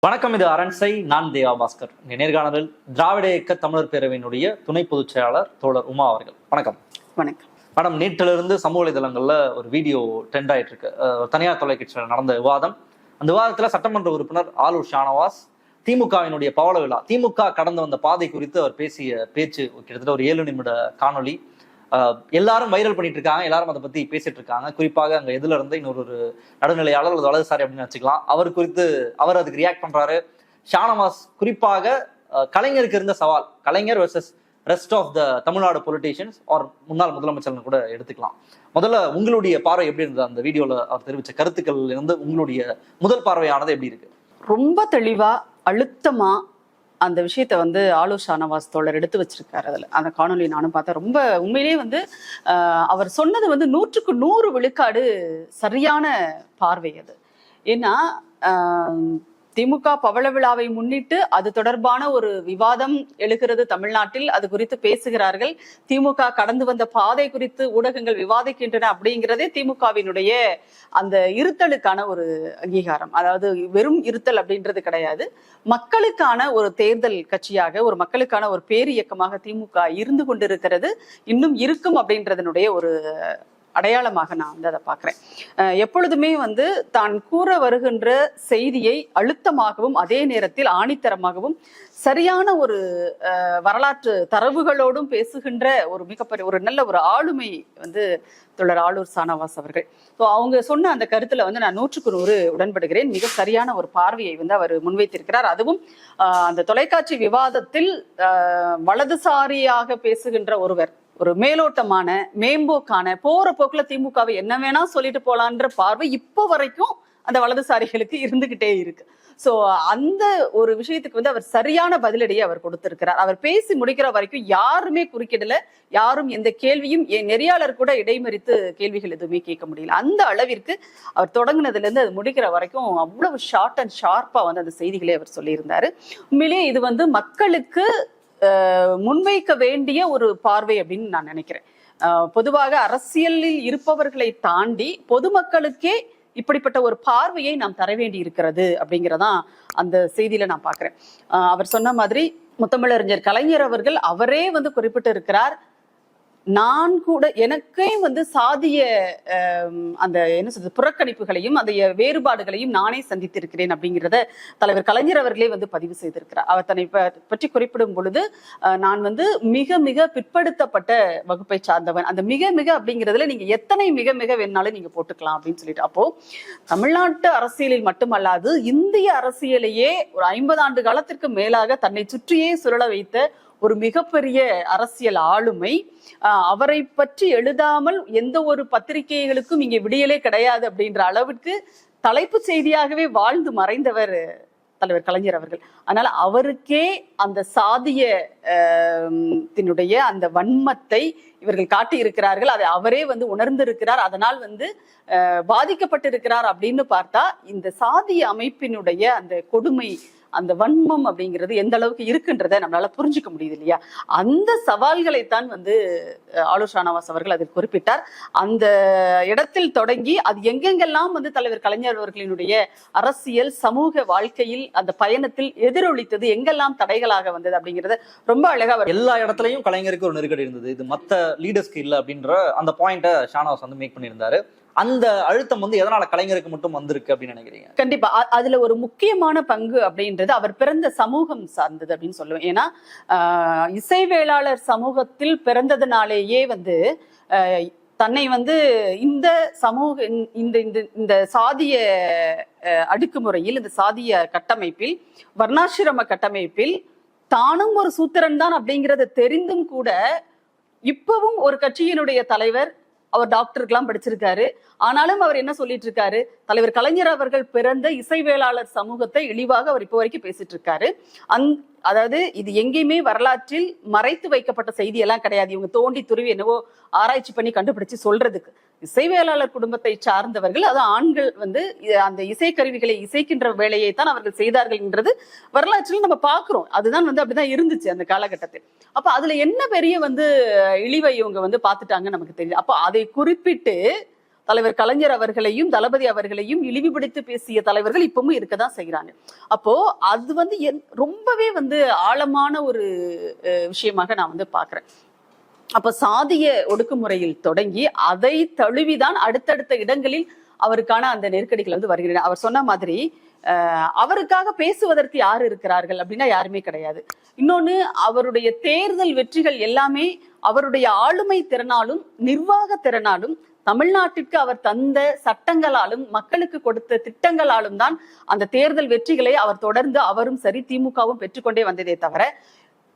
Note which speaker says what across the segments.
Speaker 1: வணக்கம் இது அரண்சை நான் தேவா பாஸ்கர். இங்க நேர்காணலில் திராவிட இயக்க தமிழர் பேரவையினுடைய துணை பொதுச் செயலாளர் தோழர் உமா அவர்கள். வணக்கம்.
Speaker 2: வணக்கம்.
Speaker 1: மேடம் நேற்றிலிருந்து சமூக வலைதளங்கள்ல ஒரு வீடியோ ட்ரெண்ட் ஆயிட்டு இருக்கு தனியார் தொலைக்காட்சியில் நடந்த விவாதம். அந்த விவாதத்துல சட்டமன்ற உறுப்பினர் ஆலூர் ஷானவாஸ் திமுகவினுடைய பவள விழா திமுக கடந்து வந்த பாதை குறித்து அவர் பேசிய பேச்சு கிட்டத்தட்ட ஒரு ஏழு நிமிட காணொளி. அஹ் எல்லாரும் வைரல் பண்ணிட்டு இருக்காங்க எல்லாரும் அதை பத்தி பேசிட்டு இருக்காங்க குறிப்பாக அங்க எதுல இருந்து இன்னொரு நடுநிலையாளர் அல்லது வலதுசாரி அப்படின்னு வச்சுக்கலாம் அவர் குறித்து அவர் அதுக்கு ரியாக்ட் பண்றாரு. ஷானவாஸ் குறிப்பாக கலைஞருக்கு இருந்த சவால். Kalaignar versus rest of the Tamil Nadu politicians or முன்னாள் முதலமைச்சர்னு கூட எடுத்துக்கலாம். முதல்ல உங்களுடைய பார்வை எப்படி இருந்தது? அந்த வீடியோல அவர் தெரிவித்த கருத்துக்கள் இருந்து உங்களுடைய முதல் பார்வையானது எப்படி இருக்கு?
Speaker 2: ரொம்ப தெளிவா அழுத்தமா அந்த விஷயத்த வந்து ஆலோ ஷானவாஸ் தோழர் எடுத்து வச்சிருக்காரு அதில். அந்த காணொலி நானும் பார்த்தேன். ரொம்ப உண்மையிலேயே வந்து அவர் சொன்னது வந்து நூற்றுக்கு நூறு விழுக்காடு சரியான பார்வை அது. ஏன்னா திமுக பவள விழாவை முன்னிட்டு அது தொடர்பான ஒரு விவாதம் எழுகிறது தமிழ்நாட்டில். அது குறித்து பேசுகிறார்கள். திமுக கடந்து வந்த பாதை குறித்து ஊடகங்கள் விவாதிக்கின்றன அப்படிங்கிறதே திமுகவினுடைய அந்த இருத்தலுக்கான ஒரு அங்கீகாரம். அதாவது வெறும் இருத்தல் அப்படின்றது கிடையாது. மக்களுக்கான ஒரு தேர்தல் கட்சியாக ஒரு மக்களுக்கான ஒரு பேரியக்கமாக திமுக இருந்து கொண்டிருக்கிறது. இன்னும் இருக்கும் அப்படின்றதனுடைய ஒரு அடையாளமாக நான் வந்து அதை பார்க்குறேன். எப்பொழுதுமே வந்து தான் கூற வருகின்ற செய்தியை அழுத்தமாகவும் அதே நேரத்தில் ஆணித்தரமாகவும் சரியான ஒரு வரலாற்று தரவுகளோடும் பேசுகின்ற ஒரு மிகப்பெரிய ஒரு நல்ல ஒரு ஆளுமை வந்து தொடர் ஆளூர் சானவாஸ் அவர்கள். ஸோ அவங்க சொன்ன அந்த கருத்துல வந்து நான் நூற்றுக்கு நூறு உடன்படுகிறேன். மிக சரியான ஒரு பார்வையை வந்து அவர் முன்வைத்திருக்கிறார். அதுவும் அந்த தொலைக்காட்சி விவாதத்தில் வலதுசாரியாக பேசுகின்ற ஒருவர் ஒரு மேலோட்டமான மேம்போக்கான போற போக்குல திமுகவை என்ன வேணா சொல்லிட்டு போலான்ற பார்வை இப்போ வரைக்கும் அந்த வலதுசாரிகளுக்கு இருந்துகிட்டே இருக்கு. சோ அந்த ஒரு விஷயத்துக்கு வந்து அவர் சரியான பதிலடியை அவர் கொடுத்திருக்கிறார். அவர் பேசி முடிக்கிற வரைக்கும் யாருமே குறுக்கிடல. யாரும் எந்த கேள்வியும் என் நெறியாளர் கூட இடைமறித்து கேள்விகள் எதுவுமே கேட்க முடியல. அந்த அளவிற்கு அவர் தொடங்கினதுல இருந்து அது முடிக்கிற வரைக்கும் அவ்வளவு ஷார்ட் அண்ட் ஷார்ப்பா வந்து அந்த செய்திகளை அவர் சொல்லியிருந்தாரு. உண்மையிலேயே இது வந்து மக்களுக்கு முன்வைக்க வேண்டிய ஒரு பார்வை அப்படின்னு நான் நினைக்கிறேன். பொதுவாக அரசியலில் இருப்பவர்களை தாண்டி பொதுமக்களுக்கே இப்படிப்பட்ட ஒரு பார்வையை நாம் தர வேண்டி இருக்கிறது அப்படிங்கிறதான் அந்த செய்தியில நான் பாக்குறேன் அவர் சொன்ன மாதிரி முத்தமிழறிஞர் கலைஞர் அவர்கள் அவரே வந்து குறிப்பிட்டு இருக்கிறார். நான் கூட எனக்கே வந்து சாதிய அந்த என்ன சொல்றது புறக்கணிப்புகளையும் அந்த வேறுபாடுகளையும் நானே சந்தித்திருக்கிறேன் அப்படிங்கிறத தலைவர் கலைஞர் அவர்களே வந்து பதிவு செய்திருக்கிறார். அவர் தன்னை ப- பற்றி குறிப்பிடும் பொழுது நான் வந்து மிக மிக பிற்படுத்தப்பட்ட வகுப்பை சார்ந்தவன். அந்த மிக மிக அப்படிங்கிறதுல நீங்க எத்தனை மிக மிக வேணாலும் நீங்க போட்டுக்கலாம் அப்படின்னு சொல்லிட்டு. அப்போ தமிழ்நாட்டு அரசியலில் மட்டுமல்லாது இந்திய அரசியலையே ஒரு ஐம்பது ஆண்டு காலத்திற்கு மேலாக தன்னை சுற்றியே சுழல வைத்த ஒரு மிகப்பெரிய அரசியல் ஆளுமை. அவரை பற்றி எழுதாமல் எந்த ஒரு பத்திரிகைகளுக்கும் இங்கே விடியலே கிடையாது அப்படின்ற அளவுக்கு தலைப்பு செய்தியாகவே வாழ்ந்து மறைந்தவர் தலைவர் கலைஞர் அவர்கள். அதனால அவருக்கே அந்த சாதிய தினுடைய அந்த வன்மத்தை இவர்கள் காட்டி இருக்கிறார்கள் அதை அவரே வந்து உணர்ந்திருக்கிறார். அதனால் வந்து பாதிக்கப்பட்டிருக்கிறார் அப்படின்னு பார்த்தா இந்த சாதிய அமைப்பினுடைய அந்த கொடுமை அந்த வன்மம் அப்படிங்கிறது எந்த அளவுக்கு இருக்குன்றதை நம்மளால புரிஞ்சுக்க முடியுது இல்லையா? அந்த சவால்களைத்தான் வந்து ஆலோ ஷானவாஸ் அவர்கள் அதில் குறிப்பிட்டார். அந்த இடத்தில் தொடங்கி அது எங்கெங்கெல்லாம் வந்து தலைவர் கலைஞர் அவர்களினுடைய அரசியல் சமூக வாழ்க்கையில் அந்த பயணத்தில் எதிரொலித்தது எங்கெல்லாம் தடைகளாக வந்தது அப்படிங்கறத ரொம்ப அழகா அவர்
Speaker 1: எல்லா இடத்துலையும் கலைஞருக்கு ஒரு நெருக்கடி இருந்தது. இது மத்த லீடர்ஸ்க்கு இல்லை அப்படின்ற அந்த பாயிண்ட ஷானவாஸ் வந்து மேக் பண்ணியிருந்தாரு. அந்த அழுத்தம் வந்து எதனால கலைஞருக்கு மட்டும் வந்திருக்கு அப்படின்னு நினைக்கிறீங்க?
Speaker 2: கண்டிப்பா. அதுல ஒரு முக்கியமான பங்கு அப்படின்றது அவர் பிறந்த சமூகம் சார்ந்தது அப்படின்னு சொல்லுவேன். ஏன்னா இசை இசைவேளாளர் சமூகத்தில் பிறந்ததுனாலேயே வந்து தன்னை வந்து இந்த சமூக இந்த- இந்த இந்த சாதிய அடுக்குமுறையில் இந்த சாதிய கட்டமைப்பில் வர்ணாசிரம கட்டமைப்பில் தானும் ஒரு சூத்திரன் தான் அப்படிங்கிறத தெரிந்தும் கூட இப்பவும் ஒரு கட்சியினுடைய தலைவர் அவர் டாக்டருக்கெல்லாம் படிச்சிருக்காரு. ஆனாலும் அவர் என்ன சொல்லிட்டு இருக்காரு தலைவர் கலைஞர் அவர்கள் பிறந்த இசைவேளாளர் சமூகத்தை இழிவாக அவர் இப்போ வரைக்கும் பேசிட்டு இருக்காரு அந் அதாவது இது எங்கேயுமே வரலாற்றில் மறைத்து வைக்கப்பட்ட செய்தி எல்லாம் கிடையாது. இவங்க தோண்டி துருவி என்னவோ ஆராய்ச்சி பண்ணி கண்டுபிடிச்சு சொல்றதுக்கு. இசைவேளாளர் குடும்பத்தை சார்ந்தவர்கள் அது ஆண்கள் வந்து அந்த இசைக்கருவிகளை இசைக்கின்ற வேலையை தான் அவர்கள் செய்தார்கள் என்றது வரலாற்றில் நம்ம பார்க்குறோம். அதுதான் வந்து அப்படிதான் இருந்துச்சு அந்த காலகட்டத்தில். அப்போ அதுல என்ன பெரிய வந்து இழிவை இவங்க வந்து பார்த்துட்டாங்க நமக்கு தெரியும். அப்போ அதை குறிப்பிட்டு தலைவர் கலைஞர் அவர்களையும் தளபதி அவர்களையும் இழிவுபடுத்தி பேசிய தலைவர்கள் இப்பவும் இருக்கதான் செய்கிறாங்க அப்போ அது வந்து என்- ரொம்பவே வந்து ஆழமான ஒரு விஷயமாக நான் வந்து பாக்குறேன் அப்ப சாதிய ஒடுக்குமுறையில் தொடங்கி அதை தழுவிதான் அடுத்தடுத்த இடங்களில் அவருக்கான அந்த நெருக்கடிகள் வந்து வருகின்றன. அவர் சொன்ன மாதிரி அவருக்காக பேசுவதற்கு யார் இருக்கிறார்கள் அப்படின்னா யாருமே கிடையாது. இன்னொன்னு அவருடைய தேர்தல் வெற்றிகள் எல்லாமே அவருடைய ஆளுமை திறனாலும் நிர்வாக திறனாலும் தமிழ்நாட்டிற்கு அவர் தந்த சட்டங்களாலும் மக்களுக்கு கொடுத்த திட்டங்களாலும் தான் அந்த தேர்தல் வெற்றிகளை அவர் தொடர்ந்து அவரும் சரி திமுகவும் பெற்றுக்கொண்டே வந்ததே தவிர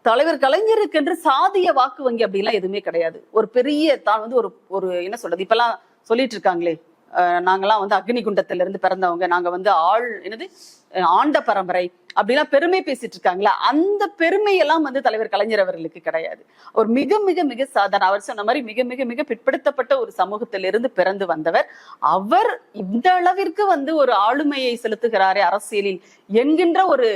Speaker 2: தலைவர் கலைஞருக்கு என்று சாதிய வாக்கு வங்கி அப்படிலாம் எதுவுமே கிடையாது. ஒரு பெரிய தான் வந்து ஒரு ஒரு என்ன சொல்றது இப்பெல்லாம் சொல்லிட்டு இருக்காங்களே நாங்கெல்லாம் வந்து அக்னி குண்டத்துல இருந்து பிறந்தவங்க நாங்க வந்து ஆள் என்னது ஆண்ட பரம்பரை அப்படிலாம் பெருமை பேசிட்டு இருக்காங்களா அந்த பெருமையெல்லாம் வந்து தலைவர் கலைஞர் அவர்களுக்கு கிடையாது. ஒரு மிக மிக மிக சாதாரண அவர் சொன்ன மாதிரி மிக மிக மிக பிற்படுத்தப்பட்ட ஒரு சமூகத்திலிருந்து பிறந்து வந்தவர். அவர் இந்த அளவிற்கு வந்து ஒரு ஆளுமையை செலுத்துகிறாரே அரசியலில் என்கின்ற ஒரு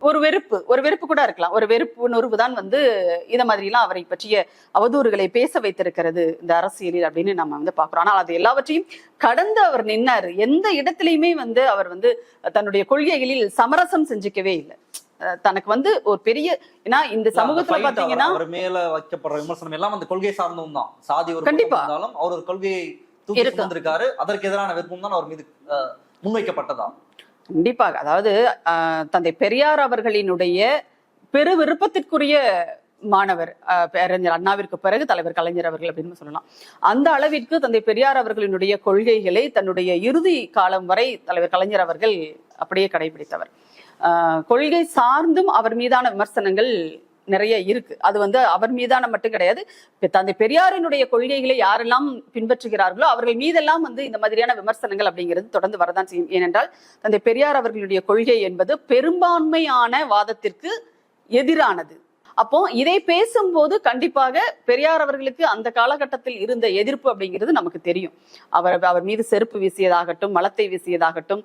Speaker 2: ஒரு வெறுப்பு. ஒரு வெறுப்பு கூட இருக்கலாம். ஒரு வெறுப்பு உணர்வு தான் வந்து இதை மாதிரிலாம் அவரை பற்றிய அவதூறுகளை பேச வைத்திருக்கிறது இந்த அரசியலில் அப்படின்னு நம்ம வந்து பாக்குறோம் ஆனால் அது எல்லாவற்றையும் கடந்து அவர் நின்னாரு. எந்த இடத்திலையுமே வந்து அவர் வந்து தன்னுடைய கொள்கையை கொள்கைகளில் சமரசம் செஞ்சுக்கவே இல்லை. தனக்கு வந்து ஒரு பெரிய ஏன்னா இந்த சமூகத்துல பாத்தீங்கன்னா
Speaker 1: அவர் மேல வைக்கப்படுற விமர்சனம் எல்லாம் அந்த கொள்கை சார்ந்ததும் தான். சாதி ஒரு
Speaker 2: கண்டிப்பா.
Speaker 1: இருந்தாலும் அவர் ஒரு கொள்கையை தூக்கி
Speaker 2: இருக்கு.
Speaker 1: சுமந்திருக்காரு. அதற்கு எதிரான விருப்பம் தான் அவர் மீது முன்வைக்கப்பட்டதா?
Speaker 2: கண்டிப்பாக. அதாவது தந்தை பெரியார் அவர்களினுடைய பெரு விருப்பத்திற்குரிய மாணவர் ஆஹ், பேரறிஞர் அண்ணாவிற்கு பிறகு தலைவர் கலைஞர் அவர்கள் அப்படின்னு சொல்லலாம். அந்த அளவிற்கு தந்தை பெரியார் அவர்களினுடைய கொள்கைகளை தன்னுடைய இறுதி காலம் வரை தலைவர் கலைஞர் அவர்கள் அப்படியே கடைபிடித்தவர். ஆஹ், கொள்கை சார்ந்தும் அவர் மீதான விமர்சனங்கள் நிறைய இருக்கு. அது வந்து அவர் மீதான மட்டும் கிடையாது. தந்தை பெரியாரினுடைய கொள்கைகளை யாரெல்லாம் பின்பற்றுகிறார்களோ அவர்கள் மீதெல்லாம் வந்து இந்த மாதிரியான விமர்சனங்கள் அப்படிங்கிறது தொடர்ந்து வரதான் செய்யும். ஏனென்றால் தந்தை பெரியார் அவர்களுடைய கொள்கை என்பது பெரும்பான்மையான வாதத்திற்கு எதிரானது. அப்போ இதை பேசும்போது கண்டிப்பாக பெரியார் அவர்களுக்கு அந்த காலகட்டத்தில் இருந்த எதிர்ப்பு அப்படிங்கிறது நமக்கு தெரியும். அவர் அவர் மீது செருப்பு வீசியதாகட்டும் மலத்தை வீசியதாகட்டும்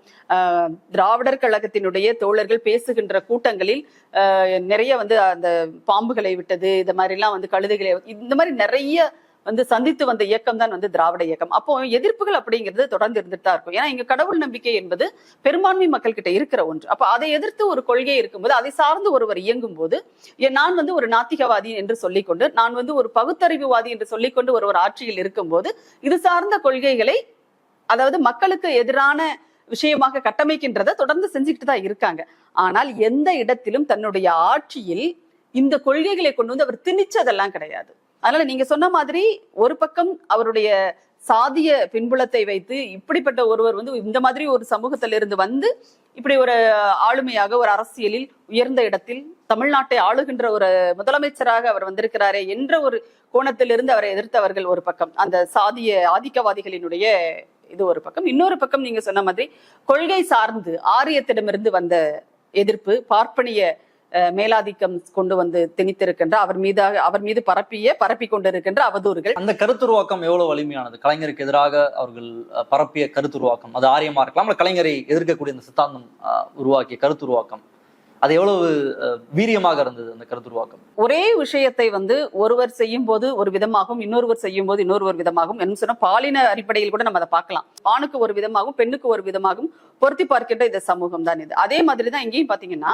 Speaker 2: திராவிடர் கழகத்தினுடைய தோழர்கள் பேசுகின்ற கூட்டங்களில் நிறைய வந்து அந்த பாம்புகளை விட்டது இந்த மாதிரி எல்லாம் வந்து கழுதைகளை இந்த மாதிரி நிறைய வந்து சந்தித்து வந்த இயக்கம் தான் வந்து திராவிட இயக்கம். அப்போ எதிர்ப்புகள் அப்படிங்கிறது தொடர்ந்து இருந்துட்டு தான் இருக்கும். ஏன்னா இங்க கடவுள் நம்பிக்கை என்பது பெரும்பான்மை மக்கள் கிட்ட இருக்கிற ஒன்று. அப்ப அதை எதிர்த்து ஒரு கொள்கை இருக்கும்போது அதை சார்ந்து ஒருவர் இயங்கும் போது நான் வந்து ஒரு நாத்திகவாதி என்று சொல்லிக்கொண்டு நான் வந்து ஒரு பகுத்தறிவுவாதி என்று சொல்லிக்கொண்டு ஒரு ஒரு ஆட்சியில் இருக்கும்போது இது சார்ந்த கொள்கைகளை அதாவது மக்களுக்கு எதிரான விஷயமாக கட்டமைக்கின்றத தொடர்ந்து செஞ்சுக்கிட்டு தான் இருக்காங்க. ஆனால் எந்த இடத்திலும் தன்னுடைய ஆட்சியில் இந்த கொள்கைகளை கொண்டு வந்து அவர் திணிச்சதெல்லாம் கிடையாது. அதனால நீங்க சொன்ன மாதிரி ஒரு பக்கம் அவருடைய சாதிய பின்புலத்தை வைத்து இப்படிப்பட்ட ஒருவர் வந்து இந்த மாதிரி ஒரு சமூகத்திலிருந்து வந்து இப்படி ஒரு ஆளுமையாக ஒரு அரசியலில் உயர்ந்த இடத்தில் தமிழ்நாட்டை ஆளுகின்ற ஒரு முதலமைச்சராக அவர் வந்திருக்கிறாரே என்ற ஒரு கோணத்திலிருந்து அவரை எதிர்த்தவர்கள் ஒரு பக்கம். அந்த சாதிய ஆதிக்கவாதிகளினுடைய இது ஒரு பக்கம். இன்னொரு பக்கம் நீங்க சொன்ன மாதிரி கொள்கை சார்ந்து ஆரியத்திடமிருந்து வந்த எதிர்ப்பு பார்ப்பனிய மேலாதிக்கம் கொண்டு வந்து திணித்திருக்கின்ற அவர் மீதாக அவர் மீது பரப்பிய பரப்பி கொண்டிருக்கின்ற அவதூறுகள்.
Speaker 1: அந்த கருத்துருவாக்கம் எவ்வளவு வலிமையானது? கலைஞருக்கு எதிராக அவர்கள் பரப்பிய கருத்துருவாக்கம் அது ஆரியமா இருக்கலாம் கலைஞரை எதிர்க்கக்கூடிய அந்த சித்தாந்தம் உருவாக்கிய கருத்துருவாக்கம் அது எவ்வளவு வீரியமாக இருந்தது அந்த கருத்துருவாக்கம்?
Speaker 2: ஒரே விஷயத்தை வந்து ஒருவர் செய்யும் போது ஒரு விதமாகவும் இன்னொருவர் செய்யும் போது இன்னொரு விதமாகவும் என்ன சொன்னா பாலின அடிப்படையில் கூட நம்ம அதை பார்க்கலாம். ஆணுக்கு ஒரு விதமாகவும் பெண்ணுக்கு ஒரு விதமாகவும் பொருத்தி பார்க்கின்ற இந்த சமூகம் தான் இது. அதே மாதிரி தான் இங்கேயும் பாத்தீங்கன்னா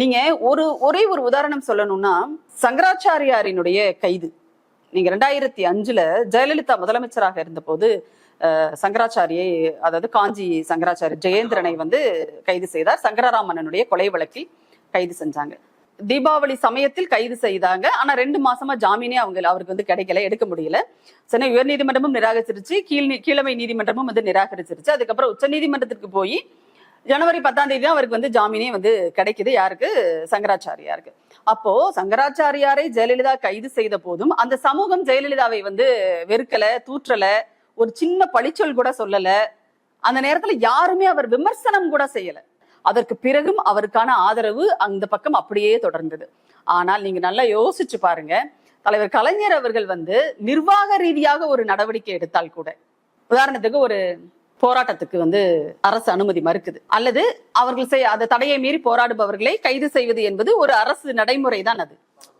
Speaker 2: நீங்க ஒரு ஒரே ஒரு உதாரணம் சொல்லணும்னா சங்கராச்சாரியாரினுடைய கைது. நீங்க ரெண்டாயிரத்தி அஞ்சுல ஜெயலலிதா முதலமைச்சராக இருந்தபோது சங்கராச்சாரியை அதாவது காஞ்சி சங்கராச்சாரி ஜெயேந்திரனை வந்து கைது செய்தார். சங்கரராமனனுடைய கொலை வழக்கில் கைது செஞ்சாங்க. தீபாவளி சமயத்தில் கைது செய்தாங்க. ஆனா ரெண்டு மாசமா ஜாமீனே அவங்க அவருக்கு வந்து கிடைக்கல எடுக்க முடியல. சென்னை உயர்நீதிமன்றமும் நிராகரிச்சிருச்சு. கீழ் கீழமை நீதிமன்றமும் வந்து நிராகரிச்சிருச்சு. அதுக்கப்புறம் உச்ச நீதிமன்றத்திற்கு போய் ஜனவரி பத்தாம் தேதி தான் அவருக்கு வந்து ஜாமீனே வந்து கிடைக்குது. யாருக்கு? சங்கராச்சாரியாருக்கு. அப்போ சங்கராச்சாரியாரை ஜெயலலிதா கைது செய்த போதும் அந்த சமூகம் ஜெயலலிதாவை வந்து வெறுக்கல தூற்றல ஒரு சின்ன பழிச்சொல் கூட சொல்லல. அந்த நேரத்துல யாருமே அவர் விமர்சனம் கூட செய்யல. அதற்கு பிறகும் அவருக்கான ஆதரவு அந்த பக்கம் அப்படியே தொடர்ந்தது. ஆனால் நீங்க நல்லா யோசிச்சு பாருங்க. தலைவர் கலைஞர் அவர்கள் வந்து நிர்வாக ரீதியாக ஒரு நடவடிக்கை எடுத்தால் கூட. உதாரணத்துக்கு ஒரு போராட்டத்துக்கு வந்து அரசு அனுமதி மறுக்குது. அல்லது அவர்கள் செய் அந்த தடையை மீறி போராடுபவர்களை கைது செய்வது என்பது ஒரு அரசு நடைமுறை தான் அது.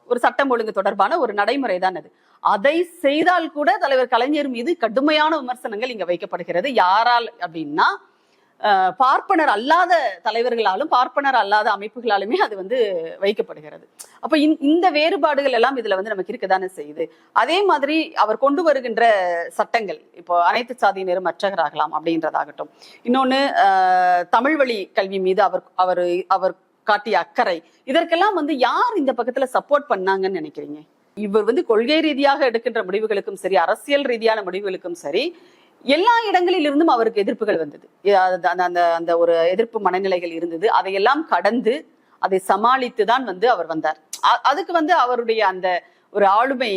Speaker 2: ஒரு சட்டம் ஒழுங்கு தொடர்பான ஒரு நடைமுறை தான் அது. அதை செய்தால் கூட தலைவர் கலைஞர் மீது கடுமையான விமர்சனங்கள் இங்க வைக்கப்படுகிறது. யாரால் அப்படின்னா பார்ப்பனர் அல்லாத தலைவர்களாலும் பார்ப்பனர் அல்லாத அமைப்புகளாலுமே அது வந்து வைக்கப்படுகிறது. அப்ப இந்த- இந்த வேறுபாடுகள் எல்லாம் இதுல வந்து நமக்கு இருக்கதானே செய்யுது. அதே மாதிரி அவர் கொண்டு வருகின்ற சட்டங்கள் இப்போ அனைத்து சாதியினரும் அற்றகராகலாம் அப்படின்றதாகட்டும். இன்னொன்னு தமிழ் வழி கல்வி மீது அவர் அவர் அவர் காட்டிய அக்கறை இதற்கெல்லாம் வந்து யார் இந்த பக்கத்துல சப்போர்ட் பண்ணாங்கன்னு நினைக்கிறீங்க? இவர் வந்து கொள்கை ரீதியாக எடுக்கின்ற முடிவுகளுக்கும் சரி அரசியல் ரீதியான முடிவுகளுக்கும் சரி எல்லா இடங்களிலிருந்தும் அவருக்கு எதிர்ப்புகள் வந்தது. அந்த அந்த அந்த ஒரு எதிர்ப்பு மனநிலைகள் இருந்தது. அதையெல்லாம் கடந்து அதை சமாளித்து தான் வந்து அவர் வந்தார். அதுக்கு வந்து அவருடைய அந்த ஒரு ஆளுமை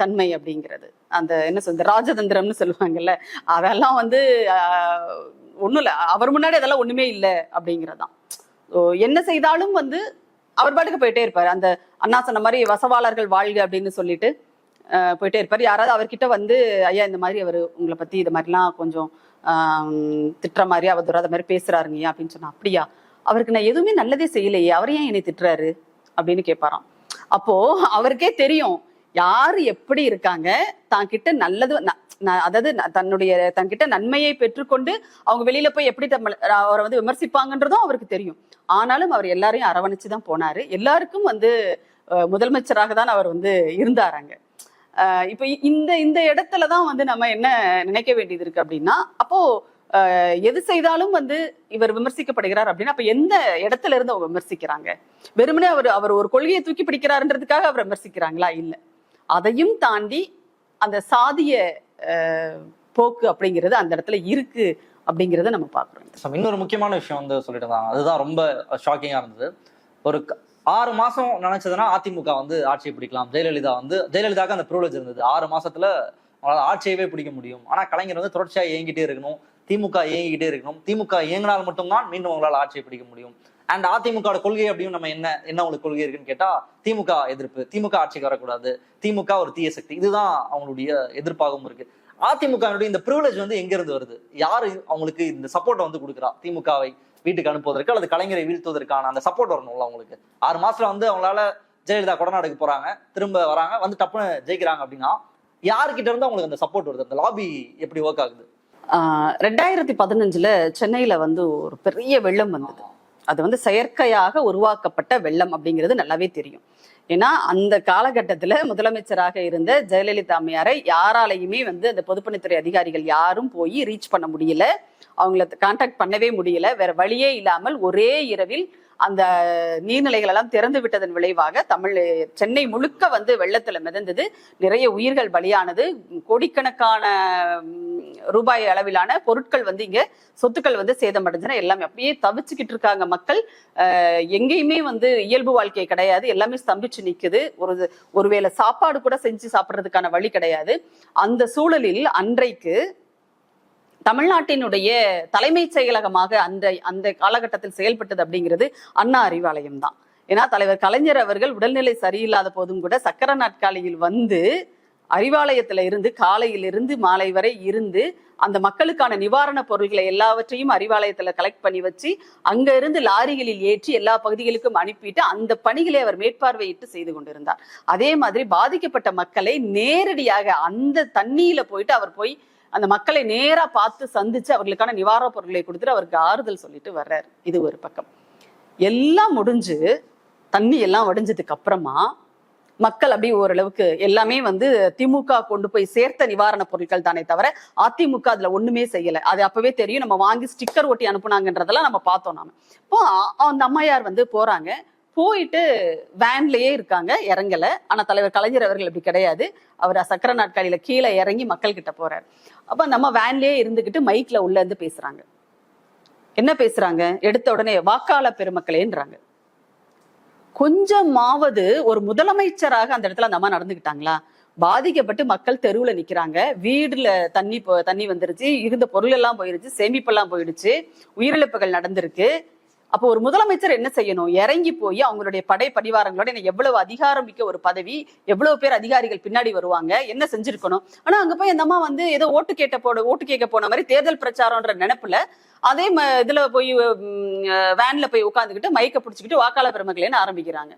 Speaker 2: தன்மை அப்படிங்கிறது. அந்த என்ன சொல்றது ராஜதந்திரம்னு சொல்லுவாங்கல்ல அதெல்லாம் வந்து ஒன்றும் ஒண்ணும் அவர் முன்னாடி அதெல்லாம் ஒண்ணுமே இல்லை அப்படிங்கிறதான் என்ன செய்தாலும் வந்து அவர் பாட்டுக்கு போயிட்டே இருப்பாரு. அந்த அண்ணா சொன்ன மாதிரி வசவாளர்கள் வாழ்க அப்படின்னு சொல்லிட்டு போயிட்டே இருப்பார். யாராவது அவர்கிட்ட வந்து ஐயா இந்த மாதிரி அவர் உங்களை பத்தி இது மாதிரிலாம் கொஞ்சம் திட்டுற மாதிரி அவர் துராத மாதிரி பேசுறாருங்கய்யா அப்படின்னு சொன்னா அப்படியா? அவருக்கு நான் எதுவுமே நல்லதே செய்யலையே. அவர் ஏன் என்னை திட்டுறாரு? அப்படின்னு கேட்பாராம் அப்போ அவருக்கே தெரியும் யாரு எப்படி இருக்காங்க தான் கிட்ட நல்லது அதாவது தன்னுடைய தன்கிட்ட நன்மையை பெற்றுக்கொண்டு அவங்க வெளியில போய் எப்படி அவரை வந்து விமர்சிப்பாங்கன்றதும் அவருக்கு தெரியும். ஆனாலும் அவர் எல்லாரையும் அரவணைச்சு தான் போனாரு. எல்லாருக்கும் வந்து முதலமைச்சராக தான் அவர் வந்து இருந்தாராங்க இப்ப இந்த இந்த இடத்துல தான் வந்து நம்ம என்ன நினைக்க வேண்டியது இருக்கு அப்படின்னா அப்போ எது செய்தாலும் வந்து இவர் விமர்சிக்கப்படுகிறார் அப்படின்னா அப்ப எந்த இடத்துல இருந்து அவங்க விமர்சிக்கிறாங்க? வெறுமனே அவர் அவர் ஒரு கொள்கையை தூக்கி பிடிக்கிறாருன்றதுக்காக அவர் விமர்சிக்கிறாங்களா? இல்ல. அதையும் தாண்டி அந்த சாதிய போக்கு அப்படிங்கிறது அந்த இடத்துல இருக்கு அப்படிங்கிறத நம்ம பாக்குறோம்
Speaker 1: இன்னொரு முக்கியமான விஷயம் வந்து சொல்லிட்டு இருந்தாங்க. அதுதான் ரொம்ப ஷாக்கிங்கா இருந்தது. ஒரு ஆறு மாசம் நினைச்சதுன்னா அதிமுக வந்து ஆட்சியை பிடிக்கலாம். ஜெயலலிதா வந்து ஜெயலலிதாக்கு அந்த ப்ரிவிலேஜ் இருந்தது. ஆறு மாசத்துல அவங்களால ஆட்சியவே பிடிக்க முடியும். ஆனா கலைஞர் வந்து தொடர்ச்சியா இயங்கிட்டே இருக்கணும். திமுக இயங்கிக்கிட்டே இருக்கணும். திமுக இயங்கினால் மட்டும்தான் மீண்டும் அவங்களால ஆட்சியை பிடிக்க முடியும். அண்ட் அதிமுக கொள்கை அப்படின்னு நம்ம என்ன என்ன உங்களுக்கு கொள்கை இருக்குன்னு கேட்டா திமுக எதிர்ப்பு. திமுக ஆட்சிக்கு வரக்கூடாது. திமுக ஒரு தீய சக்தி. இதுதான் அவங்களுடைய எதிர்ப்பாகவும் இருக்கு. அதிமுகவினுடைய இந்த ப்ரிவிலேஜ் வந்து எங்க இருந்து வருது? யாரு அவங்களுக்கு இந்த சப்போர்ட்டை வந்து கொடுக்குறா? திமுகவை வீட்டுக்கு அனுப்புவதற்கு அல்லது கலைஞரை வீழ்த்துவதற்கான அந்த சப்போர்ட் வரணும்ல அவங்களுக்கு? ஆறு மாசத்துல வந்து அவங்களால ஜெயலலிதா கொடநாடுக்கு போறாங்க திரும்ப வராங்க வந்து டப்புன்னு ஜெயிக்கிறாங்க அப்படின்னா யாருக்கிட்ட இருந்து அவங்களுக்கு அந்த சப்போர்ட் வருது? அந்த லாபி எப்படி ஒர்க் ஆகுது?
Speaker 2: ரெண்டாயிரத்தி பதினஞ்சுல சென்னையில வந்து ஒரு பெரிய வெள்ளம் வந்தது. அது வந்து செயற்கையாக உருவாக்கப்பட்ட வெள்ளம் அப்படிங்கிறது நல்லாவே தெரியும். ஏன்னா அந்த காலகட்டத்தில் முதலமைச்சராக இருந்த ஜெயலலிதா அம்மையாரை யாராலையுமே வந்து அந்த பொதுப்பணித்துறை அதிகாரிகள் யாரும் போய் ரீச் பண்ண முடியல. அவங்கள கான்டாக்ட் பண்ணவே முடியல. வேற வழியே இல்லாமல் ஒரே இரவில் அந்த நீர்நிலைகள் எல்லாம் திறந்து விட்டதன் விளைவாக தமிழ் சென்னை முழுக்க வந்து வெள்ளத்துல மிதந்தது. நிறைய உயிர்கள் பலியானது. கோடிக்கணக்கான ரூபாய் அளவிலான பொருட்கள் வந்து இங்க சொத்துக்கள் வந்து சேதமடைஞ்சன எல்லாமே. அப்படியே தவிச்சுக்கிட்டு இருக்காங்க மக்கள். எங்கேயுமே வந்து இயல்பு வாழ்க்கை கிடையாது. எல்லாமே ஸ்தம்பிச்சு நிக்குது. ஒரு ஒருவேளை சாப்பாடு கூட செஞ்சு சாப்பிட்றதுக்கான வழி கிடையாது. அந்த சூழலில் அன்றைக்கு தமிழ்நாட்டினுடைய தலைமைச் செயலகமாக அந்த அந்த காலகட்டத்தில் செயல்பட்டது அப்படிங்கிறது அண்ணா அறிவாலயம் தான். ஏன்னா தலைவர் கலைஞர் அவர்கள் உடல்நிலை சரியில்லாத போதும் கூட சக்கர நாட்காலியில் வந்து அறிவாலயத்துல இருந்து காலையிலிருந்து மாலை வரை இருந்து அந்த மக்களுக்கான நிவாரணப் பொருட்களை எல்லாவற்றையும் அறிவாலயத்துல கலெக்ட் பண்ணி வச்சு அங்க இருந்து லாரிகளில் ஏற்றி எல்லா பகுதிகளுக்கும் அனுப்பிட்டு அந்த பணிகளை அவர் மேற்பார்வையிட்டு செய்து கொண்டிருந்தார். அதே மாதிரி பாதிக்கப்பட்ட மக்களை நேரடியாக அந்த தண்ணியில போயிட்டு அவர் போய் அந்த மக்களை நேரா பார்த்து சந்திச்சு அவர்களுக்கான நிவாரணப் பொருட்களை கொடுத்துட்டு அவருக்கு ஆறுதல் சொல்லிட்டு வர்றாரு. இது ஒரு பக்கம். எல்லாம் முடிஞ்சு தண்ணி எல்லாம் வடிஞ்சதுக்கு அப்புறமா மக்கள் அப்படி ஓரளவுக்கு எல்லாமே வந்து திமுக கொண்டு போய் சேர்த்த நிவாரணப் பொருட்கள் தானே தவிர அதிமுக அதுல ஒண்ணுமே செய்யல. அது அப்பவே தெரியும். நம்ம வாங்கி ஸ்டிக்கர் ஒட்டி அனுப்புனாங்கன்றதெல்லாம் நம்ம பார்த்தோம் நாம. இப்போ அந்த அம்மையார் வந்து போறாங்க. போயிட்டு வேன்லயே இருக்காங்க இறங்கல. ஆனா தலைவர் கலைஞர் அவர்கள் அப்படி கிடையாது. அவர் சக்கர நாட்காலியில கீழே இறங்கி மக்கள் கிட்ட போறாரு. அப்ப நம்ம வேன்லயே இருந்துகிட்டு மைக்ல உள்ள இருந்து பேசுறாங்க. என்ன பேசுறாங்க? எடுத்த உடனே வாக்காள பெருமக்களேன்றாங்க. கொஞ்சமாவது ஒரு முதலமைச்சராக அந்த இடத்துல அந்த அம்மா நடந்துக்கிட்டாங்களா? பாதிக்கப்பட்டு மக்கள் தெருவில் நிற்கிறாங்க வீடுல தண்ணி தண்ணி வந்துருச்சு. இருந்த பொருள் எல்லாம் போயிருச்சு. சேமிப்பெல்லாம் போயிடுச்சு. உயிரிழப்புகள் நடந்திருக்கு. அப்போ ஒரு முதலமைச்சர் என்ன செய்யணும்? இறங்கி போய் அவங்களுடைய படை பரிவாரங்களோட என்ன எவ்வளவு அதிகாரம் மிக்க ஒரு பதவி எவ்வளவு பேர் அதிகாரிகள் பின்னாடி வருவாங்க என்ன செஞ்சிருக்கணும்? ஆனா அங்க போய் அந்த அம்மா வந்து ஏதோ ஓட்டு கேட்ட போட ஓட்டு கேட்க போன மாதிரி தேர்தல் பிரச்சாரம்ன்ற நினைப்புல அதே ம- இதுல போய் வேன்ல போய் உட்காந்துக்கிட்டு மயக்க பிடிச்சிக்கிட்டு வாக்காளர் பெருமகளேன்னு ஆரம்பிக்கிறாங்க?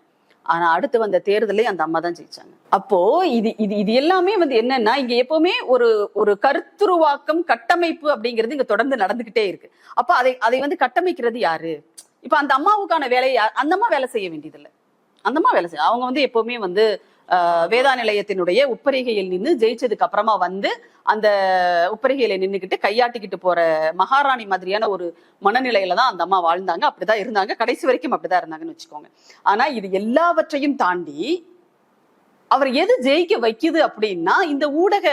Speaker 2: ஆனா அடுத்து வந்த தேர்தலே அந்த அம்மா தான் ஜெயிச்சாங்க. அப்போ இது இது இது எல்லாமே வந்து என்னன்னா இங்க எப்பவுமே ஒரு ஒரு கருத்துருவாக்கம் கட்டமைப்பு அப்படிங்கிறது இங்க தொடர்ந்து நடந்துகிட்டே இருக்கு. அப்ப அதை அதை வந்து கட்டமைக்கிறது யாரு? இப்ப அந்த அம்மாவுக்கான வேலையை அந்த அம்மா வேலை செய்ய வேண்டியதில்லை. அந்த அம்மா வேலை செய்ய அவங்க வந்து எப்பவுமே வந்து வேதா நிலையத்தினுடைய உப்பரிகையில் நின்று ஜெயிச்சதுக்கு அப்புறமா வந்து அந்த உப்பரிகையில நின்றுக்கிட்டு கையாட்டிக்கிட்டு போற மகாராணி மாதிரியான ஒரு மனநிலையில தான் அந்த அம்மா வாழ்ந்தாங்க. அப்படிதான் இருந்தாங்க. கடைசி வரைக்கும் அப்படிதான் இருந்தாங்கன்னு வச்சுக்கோங்க. ஆனா இது எல்லாவற்றையும் தாண்டி அவர் எது ஜெயிக்க வைக்குது அப்படின்னா இந்த ஊடக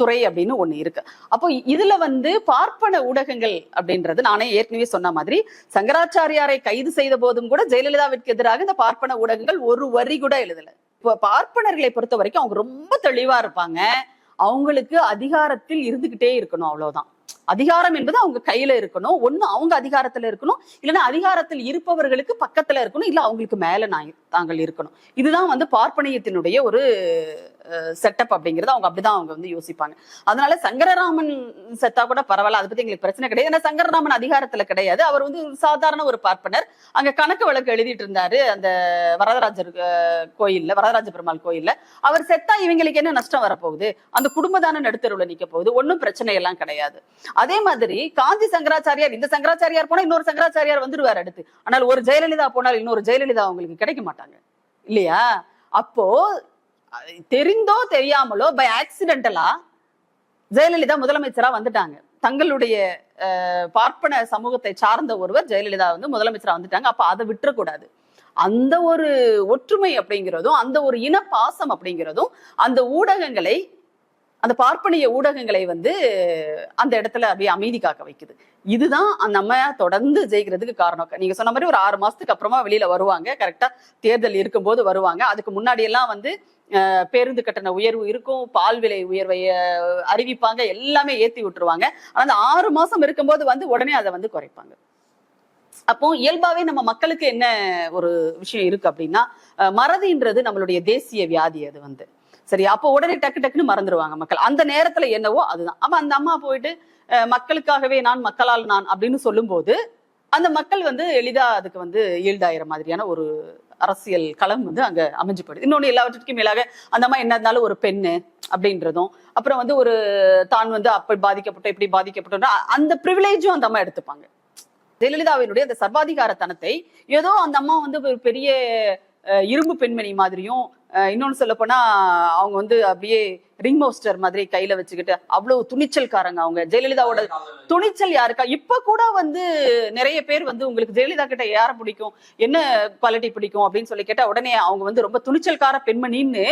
Speaker 2: துறை அப்படின்னு ஒண்ணு இருக்கு. அப்போ இதுல வந்து பார்ப்பன ஊடகங்கள் அப்படின்றது நானே ஏற்கனவே சொன்ன மாதிரி சங்கராச்சாரியாரை கைது செய்த போதும் கூட ஜெயலலிதாவிற்கு எதிராக இந்த பார்ப்பன ஊடகங்கள் ஒரு வரி கூட எழுதலை. பார்ப்பனர்களை பொறுத்த வரைக்கும் அவங்க ரொம்ப தெளிவா இருப்பாங்க. அவங்களுக்கு அதிகாரத்தில் இருந்துகிட்டே இருக்கணும் அவ்வளவுதான். அதிகாரம் என்பது அவங்க கையில இருக்கணும். ஒண்ணு அவங்க அதிகாரத்துல இருக்கணும். இல்லைன்னா அதிகாரத்தில் இருப்பவர்களுக்கு பக்கத்துல இருக்கணும். இல்ல அவங்களுக்கு மேல நான் தாங்கள் இருக்கணும். இதுதான் வந்து பார்ப்பனியத்தினுடைய ஒரு செட்டப் அப்படிங்கறது அவங்க அப்படிதான் அவங்க வந்து யோசிப்பாங்க. அதனால சங்கரராமன் செத்தா கூட பரவாயில்ல. அதை பத்தி எங்களுக்கு பிரச்சனை கிடையாது. ஏன்னா சங்கரராமன் அதிகாரத்துல கிடையாது. அவர் வந்து ஒரு சாதாரண ஒரு பார்ப்பனர். அங்க கணக்கு வழக்கு எழுதிட்டு இருந்தாரு அந்த வரதராஜர் கோயில்ல வரதராஜ பெருமாள் கோயில்ல. அவர் செத்தா இவங்களுக்கு என்ன நஷ்டம் வரப்போகுது? அந்த குடும்பதான நடுத்தருவில் நடுத்தருவுல நிக்க போகுது. ஒன்னும் பிரச்சனை எல்லாம் கிடையாது. அதே மாதிரி காஞ்சி சங்கராச்சாரியார் இந்த சங்கராச்சாரியார் போனா இன்னொரு சங்கராச்சாரியார் வந்துருவாரு அடுத்து. ஆனால் ஒரு ஜெயலலிதா போனால் இன்னொரு ஜெயலலிதா அவங்களுக்கு கிடைக்க மாட்டாங்க. இல்லையா? அப்போ தெரிந்தோ தெரியாமலோ பை ஆக்சிடென்டலா ஜெயலலிதா முதலமைச்சரா வந்துட்டாங்க. தங்களுடைய பார்ப்பன சமூகத்தை சார்ந்த ஒருவர் ஜெயலலிதா வந்து முதலமைச்சரா வந்துட்டாங்க. அப்ப அதை விட்டுறக்கூடாது. அந்த ஒரு ஒற்றுமை அப்படிங்கிறதும் அந்த ஒரு இன பாசம் அப்படிங்கிறதும் அந்த ஊடகங்களை அந்த பார்ப்பனிய ஊடகங்களை வந்து அந்த இடத்துல அப்படியே அமைதி காக்க வைக்குது. இதுதான் அந்த தொடர்ந்து ஜெயிக்கிறதுக்கு காரணம். நீங்க சொன்ன மாதிரி ஒரு ஆறு மாசத்துக்கு அப்புறமா வெளியில வருவாங்க. கரெக்டா தேர்தல் இருக்கும்போது வருவாங்க. அதுக்கு முன்னாடி எல்லாம் வந்து பேருந்து கட்டண உயர்வு இருக்கும் பால் விலை உயர்வை அறிவிப்பாங்க எல்லாமே ஏத்தி விட்டுருவாங்க. ஆனா அந்த ஆறு மாசம் இருக்கும்போது வந்து உடனே அதை வந்து குறைப்பாங்க. அப்போ இயல்பாவே நம்ம மக்களுக்கு என்ன ஒரு விஷயம் இருக்கு அப்படின்னா மறதின்றது நம்மளுடைய தேசிய வியாதி அது வந்து. சரி அப்போ உடனே டக்கு டக்குன்னு மறந்துடுவாங்க மக்கள். அந்த நேரத்துல என்னவோ அதுதான். அப்ப அந்த அம்மா போயிட்டு மக்களுக்காகவே நான் மக்களால் நான் அப்படின்னு சொல்லும்போது அந்த மக்கள் வந்து எளிதா அதுக்கு வந்து ஈல்டாயிர மாதிரியான ஒரு அரசியல் களம் வந்து அங்க அமைஞ்சு இன்னொன்று இன்னொன்னு மேலாக அந்த அம்மா என்ன இருந்தாலும் ஒரு பெண்ணு அப்படின்றதும் அப்புறம் வந்து ஒரு தான் வந்து அப்படி பாதிக்கப்பட்டோம் இப்படி பாதிக்கப்பட்ட அந்த ப்ரிவிலேஜும் அந்த அம்மா எடுத்துப்பாங்க. ஜெயலலிதாவினுடைய அந்த சர்வாதிகாரத்தனத்தை ஏதோ அந்த அம்மா வந்து ஒரு பெரிய இரும்பு பெண்மணி மாதிரியும் இன்னொன்று இன்னொன்னு சொல்ல போனா அவங்க வந்து அப்படியே ரிங் மோஸ்டர் மாதிரி கையில வச்சுக்கிட்டு அவ்வளவு துணிச்சல்காரங்க அவங்க. ஜெயலலிதாவோட துணிச்சல் யாருக்கா? இப்ப கூட வந்து நிறைய பேர் வந்து உங்களுக்கு ஜெயலலிதா கிட்ட யார பிடிக்கும்? என்ன குவாலிட்டி பிடிக்கும் அப்படின்னு சொல்லி கேட்டா உடனே அவங்க வந்து ரொம்ப துணிச்சல்கார பெண்மணின்னு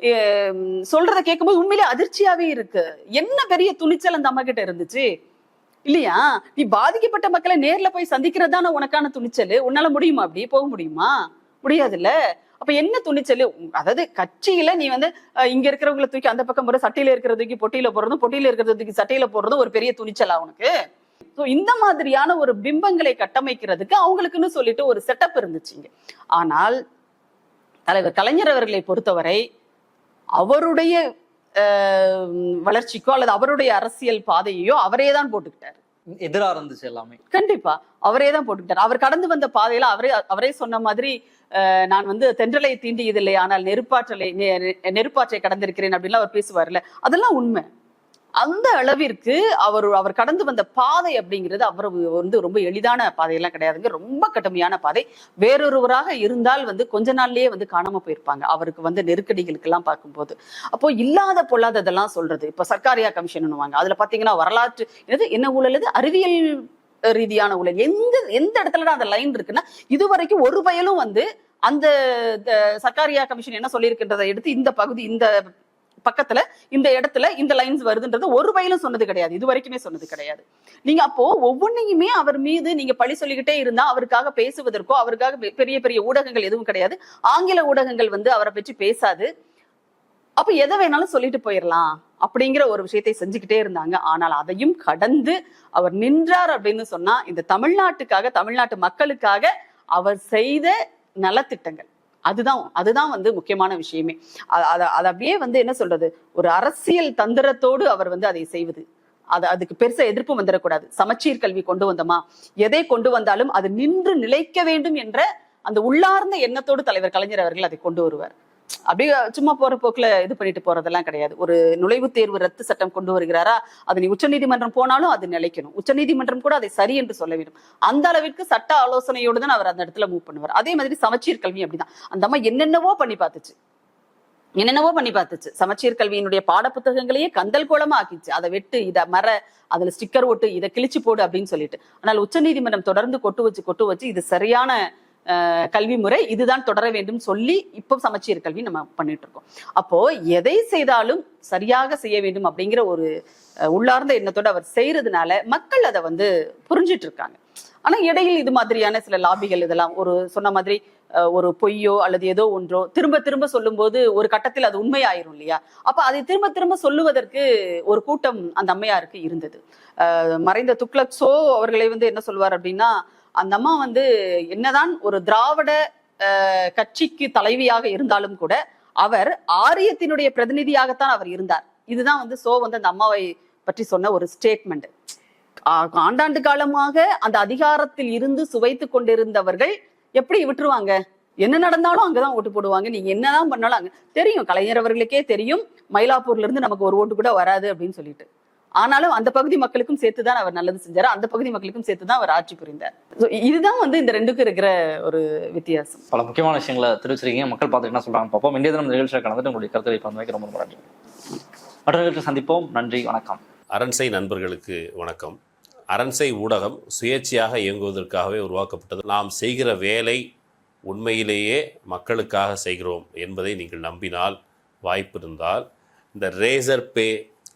Speaker 2: அஹ், சொல்றத கேட்கும்போது உண்மையிலே அதிர்ச்சியாவே இருக்கு. என்ன பெரிய துணிச்சல் அந்த அம்மா கிட்ட இருந்துச்சு? இல்லையா? நீ பாதிக்கப்பட்ட மக்களை நேர்ல போய் சந்திக்கிறது தானே உனக்கான துணிச்சல்? உன்னால முடியுமா அப்படி? போக முடியுமா? முடியாதுல்ல? அப்ப என்ன துணிச்சல்? அதாவது கட்சியில நீ வந்து இங்க இருக்கிறவங்களை தூக்கி அந்த பக்கம் போற சட்டையில இருக்கிறத தூக்கி பொட்டியில போடுறதும் பொட்டியில இருக்கிறத தூக்கி சட்டையில போடுறதும் ஒரு பெரிய துணிச்சலா உனக்கு? ஸோ இந்த மாதிரியான ஒரு பிம்பங்களை கட்டமைக்கிறதுக்கு அவங்களுக்குன்னு சொல்லிட்டு ஒரு செட்டப் இருந்துச்சுங்க ஆனால் தலைவர் கலைஞர் அவர்களை பொறுத்தவரை அவருடைய வளர்ச்சிக்கோ அல்லது அவருடைய அரசியல் பாதையோ அவரே தான் போட்டுக்கிட்டார்.
Speaker 1: எதிரா இருந்துச்சு எல்லாமே.
Speaker 2: கண்டிப்பா. அவரே தான் போட்டுக்கிட்டார். அவர் கடந்து வந்த பாதையில அவரே அவரே சொன்ன மாதிரி அஹ், நான் வந்து தென்றலை தீண்டியதில்லை ஆனால் நெருப்பாற்றலை நெ- நெருப்பாற்றை கடந்திருக்கிறேன் அப்படின்லாம் அவர் பேசுவார்ல. அதெல்லாம் உண்மை. அந்த அளவிற்கு அவர் அவர் கடந்து வந்த பாதை அப்படிங்கிறது அவர் வந்து ரொம்ப எளிதான பாதையெல்லாம் கிடையாதுங்க. ரொம்ப கடுமையான பாதை. வேறொருவராக இருந்தால் வந்து கொஞ்ச நாள்லயே வந்து காணாம போயிருப்பாங்க. அவருக்கு வந்து நெருக்கடிகளுக்கெல்லாம் பார்க்கும்போது. அப்போ இல்லாத பொல்லாததெல்லாம் சொல்றது. இப்ப சர்க்காரியா கமிஷன் அதுல பாத்தீங்கன்னா வரலாற்று என்னது என்ன ஊழல் இது? அறிவியல் ரீதியான ஊழல். எந்த எந்த இடத்துல அந்த லைன் இருக்குன்னா இதுவரைக்கும் ஒரு பயலும் வந்து அந்த த- சர்க்காரியா கமிஷன் என்ன சொல்லியிருக்கின்றதை எடுத்து இந்த பகுதி இந்த பக்கத்துல இந்த இடத்துல இந்த லைன்ஸ் வருதுன்றது ஒரு வயலும் சொன்னது கிடையாது. இது வரைக்குமே சொன்னது கிடையாது. நீங்க அப்போ ஒவ்வொன்னையுமே அவர் மீது நீங்க பழி சொல்லிக்கிட்டே இருந்தா அவருக்காக பேசுவதற்கோ அவருக்காக பெரிய பெரிய ஊடகங்கள் எதுவும் கிடையாது. ஆங்கில ஊடகங்கள் வந்து அவரை பற்றி பேசாது. அப்ப எதை வேணாலும் சொல்லிட்டு போயிடலாம் அப்படிங்கிற ஒரு விஷயத்தை செஞ்சுக்கிட்டே இருந்தாங்க. ஆனால் அதையும் கடந்து அவர் நின்றார் அப்படின்னு சொன்னா இந்த தமிழ்நாட்டுக்காக தமிழ்நாட்டு மக்களுக்காக அவர் செய்த நலத்திட்டங்கள். அதுதான் அதுதான் வந்து முக்கியமான விஷயமே. அதை அத- அப்படியே வந்து என்ன சொல்றது? ஒரு அரசியல் தந்திரத்தோடு அவர் வந்து அதை செய்வது. அது அதுக்கு பெருசா எதிர்ப்பு வந்துடக்கூடாது சமச்சீர் கல்வி கொண்டு வந்தோமா? எதை கொண்டு வந்தாலும் அது நின்று நிலைக்க வேண்டும் என்ற அந்த உள்ளார்ந்த எண்ணத்தோடு தலைவர் கலைஞர் அவர்கள் அதை கொண்டு வருவார். அப்படியே சும்மா போற போக்குல இது பண்ணிட்டு போறதெல்லாம் கிடையாது. ஒரு நுழைவுத் தேர்வு ரத்து சட்டம் கொண்டு வருகிறாரா அது நீ உச்சநீதிமன்றம் போனாலும் அது நிலைக்கணும். உச்சநீதிமன்றம் கூட அதை சரி என்று சொல்ல வேண்டும். அந்த அளவிற்கு சட்ட ஆலோசனையோடு தான் அவர் அந்த இடத்துல மூவ் பண்ணுவார். அதே மாதிரி சமச்சீர் கல்வி அப்படிதான். அந்த அம்மா என்னென்னவோ பண்ணி பார்த்துச்சு. என்னென்னவோ பண்ணி பார்த்துச்சு. சமச்சீர் கல்வியினுடைய பாட புத்தகங்களையே கந்தல் கோலமா ஆக்கிச்சு. அதை வெட்டு இதை மர அதுல ஸ்டிக்கர் ஓட்டு இதை கிழிச்சு போடு அப்படின்னு சொல்லிட்டு. ஆனால் உச்சநீதிமன்றம் தொடர்ந்து கொட்டு வச்சு கொட்டு வச்சு இது சரியான கல்வி முறை இதுதான் தொடர வேண்டும் சொல்லி இப்போ சமச்சீர் கல்வி நம்ம பண்ணிட்டு இருக்கோம். அப்போ எதை செய்தாலும் சரியாக செய்ய வேண்டும் அப்படிங்கிற ஒரு உள்ளார்ந்த எண்ணத்தோடு அவர் செய்யறதுனால மக்கள் அதை வந்து புரிஞ்சிட்டு இருக்காங்க. ஆனா இடையில் இது மாதிரியான சில லாபிகள் இதெல்லாம் ஒரு சொன்ன மாதிரி ஒரு பொய்யோ அல்லது ஏதோ ஒன்றோ திரும்ப திரும்ப சொல்லும்போது ஒரு கட்டத்தில் அது உண்மையாயிரும் இல்லையா? அப்ப அதை திரும்ப திரும்ப சொல்லுவதற்கு ஒரு கூட்டம் அந்த அம்மையாருக்கு இருந்தது. மறைந்த துக்ளக் சோ அவர்களை வந்து என்ன சொல்வார் அப்படின்னா அந்த அம்மா வந்து என்னதான் ஒரு திராவிட கட்சிக்கு தலைவியாக இருந்தாலும் கூட அவர் ஆரியத்தினுடைய பிரதிநிதியாகத்தான் அவர் இருந்தார். இதுதான் வந்து சோ வந்து அந்த அம்மாவை பற்றி சொன்ன ஒரு ஸ்டேட்மெண்ட் ஆண்டாண்டு காலமாக அந்த அதிகாரத்தில் இருந்து சுவைத்து கொண்டிருந்தவர்கள் எப்படி விட்டுருவாங்க? என்ன நடந்தாலும் அங்கதான் ஓட்டு போடுவாங்க. நீங்க என்னதான் பண்ணாலும் அங்க தெரியும். கலைஞர் அவர்களுக்கே தெரியும். மயிலாப்பூர்ல இருந்து நமக்கு ஒரு ஓட்டு கூட வராது அப்படின்னு சொல்லிட்டு. ஆனாலும் அந்த பகுதி மக்களுக்கும் சேர்த்து தான் அவர் நல்லது செஞ்சாரு. அந்த பகுதி மக்களுக்கும் சேர்த்து தான் அவர் ஆட்சி புரிந்தார். So, இதுதான் வந்து இந்த ரெண்டுக்கும் இருக்கிற ஒரு வித்தியாசம்.
Speaker 1: பல முக்கியமான விஷயங்களை தெரிவிச்சிருக்கீங்க. மக்கள் பார்த்துட்டு என்ன சொல்றாங்க பார்ப்போம். இந்திய தினம் நிகழ்ச்சியில் கலந்துட்டு உங்களுடைய கருத்தை பகிர்ந்து ரொம்ப ரொம்ப நன்றி. மற்ற சந்திப்போம். நன்றி வணக்கம்.
Speaker 3: அரண்சை நண்பர்களுக்கு வணக்கம். அரண்சை ஊடகம் சுயேட்சையாக இயங்குவதற்காகவே உருவாக்கப்பட்டது. நாம் செய்கிற வேலை உண்மையிலேயே மக்களுக்காக செய்கிறோம் என்பதை நீங்கள் நம்பினால் வாய்ப்பு இருந்தால் இந்த ரேசர் பே